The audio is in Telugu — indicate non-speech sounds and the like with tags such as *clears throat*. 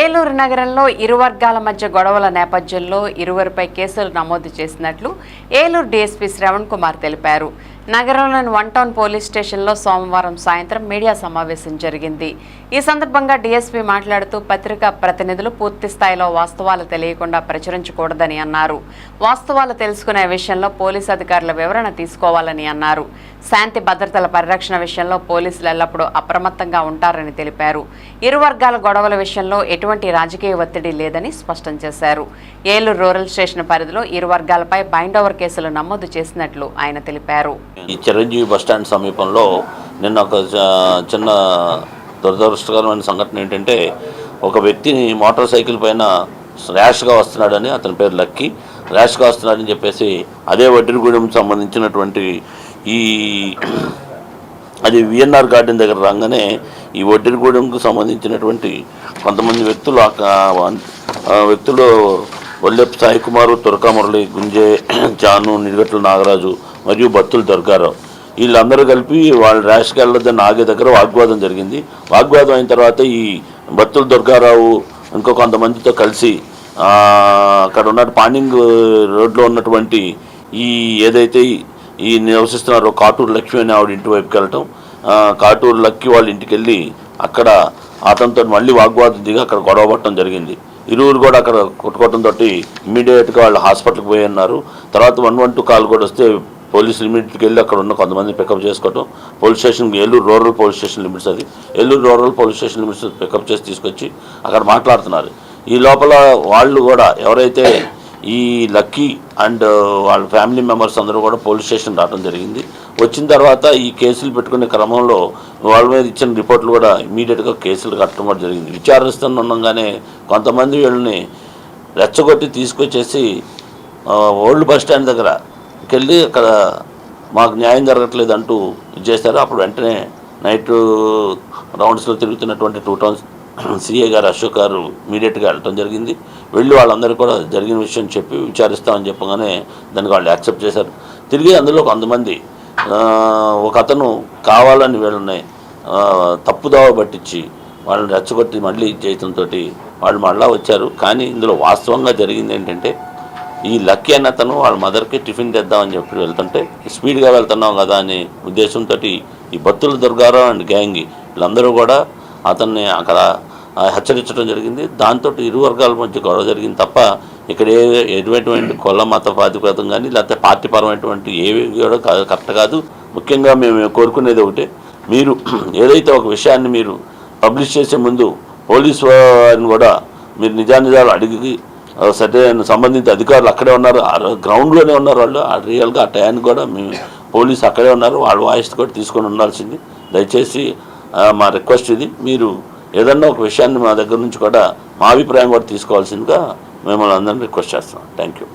ఏలూరు నగరంలో ఇరు వర్గాల మధ్య గొడవల నేపథ్యంలో ఇరువురిపై కేసులు నమోదు చేసినట్లు ఏలూరు డీఎస్పీ శ్రవణ్ కుమార్ తెలిపారు. నగరంలోని వన్ టౌన్ పోలీస్ స్టేషన్లో సోమవారం సాయంత్రం మీడియా సమావేశం జరిగింది. ఈ సందర్భంగా డీఎస్పీ మాట్లాడుతూ పత్రికా ప్రతినిధులు పూర్తి స్థాయిలో వాస్తవాలు తెలియకుండా ప్రచురించకూడదని అన్నారు. వాస్తవాలు తెలుసుకునే విషయంలో పోలీసు అధికారుల వివరణ తీసుకోవాలని అన్నారు. శాంతి భద్రతల పరిరక్షణ విషయంలో పోలీసులు ఎల్లప్పుడూ అప్రమత్తంగా ఉంటారని తెలిపారు. ఇరు వర్గాల గొడవల విషయంలో ఎటువంటి రాజకీయ ఒత్తిడి లేదని స్పష్టం చేశారు. ఏలూరు రూరల్ స్టేషన్ పరిధిలో ఇరు వర్గాలపై బైండ్ ఓవర్ కేసులు నమోదు చేసినట్లు ఆయన తెలిపారు. ఈ చిరంజీవి బస్ స్టాండ్ సమీపంలో నిన్న ఒక చ- చిన్న దురదృష్టకరమైన సంఘటన ఏంటంటే ఒక వ్యక్తిని మోటార్ సైకిల్ పైన ర్యాష్గా వస్తున్నాడని అతని పేరు లక్కీ. ర్యాష్గా వస్తున్నాడని చెప్పేసి అదే వడ్డిగూడెం సంబంధించినటువంటి ఈ *clears throat* అది విఎన్ఆర్ గార్డెన్ దగ్గర రాగానే ఈ వడ్డిగూడెంకు సంబంధించినటువంటి కొంతమంది వ్యక్తులు వ్యక్తులు వల్లెప్ సాయి కుమారు తురకా మురళి గుంజే *clears throat* జాను నిడిగట్ల నాగరాజు మరియు బత్తుల దొరకారావు వీళ్ళందరూ కలిపి వాళ్ళు ర్యాష్కి వెళ్ళొద్దని ఆగే దగ్గర వాగ్వాదం జరిగింది. వాగ్వాదం అయిన తర్వాత ఈ బత్తుల దుర్గారావు ఇంకో కొంతమందితో కలిసి అక్కడ ఉన్న పాండింగ్ రోడ్లో ఉన్నటువంటి ఈ ఏదైతే ఈ- నివసిస్తున్నారో కాటూరు లక్ష్మి అని ఆవిడ ఇంటి వైపుకి వెళ్ళటం కాటూరు లక్కి వాళ్ళ ఇంటికి వెళ్ళి అక్కడ అతనితో మళ్ళీ వాగ్వాదం దిగి అక్కడ గొడవ పట్టడం జరిగింది. ఇరువురు కూడా అక్కడ కొట్టుకోవడం తోటి ఇమ్మీడియట్గా వాళ్ళు హాస్పిటల్కి పోయి ఉన్నారు తర్వాత వన్ వన్ టూ కాల్ కూడా వస్తే పోలీస్ లిమిట్కి వెళ్ళి అక్కడ ఉన్న కొంతమంది పికప్ చేసుకోవటం police station Eluru rural police station limits అది. Eluru rural police station limits pickup చేసి తీసుకొచ్చి అక్కడ మాట్లాడుతున్నారు. ఈ లోపల వాళ్ళు కూడా ఎవరైతే ఈ లక్కీ అండ్ వాళ్ళ ఫ్యామిలీ మెంబర్స్ అందరూ కూడా పోలీస్ స్టేషన్ రావడం జరిగింది. వచ్చిన తర్వాత ఈ కేసులు పెట్టుకునే క్రమంలో వాళ్ళ మీద ఇచ్చిన రిపోర్ట్లు కూడా ఇమీడియట్గా కేసులు కట్టడం కూడా జరిగింది. విచారిస్తుండగానే కొంతమంది వీళ్ళని రెచ్చగొట్టి తీసుకొచ్చేసి ఓల్డ్ బస్ స్టాండ్ దగ్గర వెళ్ళి అక్కడ మాకు న్యాయం జరగట్లేదు అంటూ ఇది చేశారు. అప్పుడు వెంటనే నైట్ రౌండ్స్లో తిరుగుతున్నటువంటి టూ టౌన్స్ సిఏ గారు అశోక్ గారు ఇమీడియట్గా వెళ్ళటం జరిగింది. వెళ్ళి వాళ్ళందరూ కూడా జరిగిన విషయం చెప్పి విచారిస్తామని చెప్పగానే దానికి వాళ్ళు యాక్సెప్ట్ చేశారు. తిరిగి అందులో కొంతమంది ఒక అతను కావాలని వీళ్ళని తప్పుదావ పట్టించి వాళ్ళని రెచ్చగొట్టి మళ్ళీ చేయటంతో వాళ్ళు మళ్ళా వచ్చారు. కానీ ఇందులో వాస్తవంగా జరిగింది ఏంటంటే ఈ లక్కీ అన్న అతను వాళ్ళ మదర్కి టిఫిన్ తెద్దామని చెప్పి వెళ్తుంటే స్పీడ్గా వెళ్తున్నాం కదా అనే ఉద్దేశంతో ఈ బత్తుల దుర్గారావు అండ్ గ్యాంగ్. వీళ్ళందరూ కూడా అతన్ని అక్కడ హెచ్చరించడం జరిగింది. దాంతో ఇరు వర్గాల మధ్య గొడవ జరిగింది తప్ప ఇక్కడ ఏ ఎటువంటి కుల మత ప్రాతిపదం కానీ లేకపోతే పార్టీ పరమైనటువంటి ఏవి కూడా కరెక్ట్ కాదు. ముఖ్యంగా మేము కోరుకునేది ఒకటి మీరు ఏదైతే ఒక విషయాన్ని మీరు పబ్లిష్ చేసే ముందు పోలీస్ వారిని కూడా మీరు నిజానిజాలు అడిగి ఆ, సంబంధిత అధికారులు అక్కడే ఉన్నారు. ఆ గ్రౌండ్లోనే ఉన్నారు వాళ్ళు. ఆ రియల్గా ఆ టయానికి కూడా మేము పోలీస్ అక్కడే ఉన్నారు. వాళ్ళ వాయిస్ కూడా తీసుకొని ఉండాల్సింది. దయచేసి మా రిక్వెస్ట్ ఇది. మీరు ఏదన్నా ఒక విషయాన్ని మా దగ్గర నుంచి కూడా మా అభిప్రాయం కూడా తీసుకోవాల్సిందిగా మిమ్మల్ని అందరినీ రిక్వెస్ట్ చేస్తున్నాం. Thank you.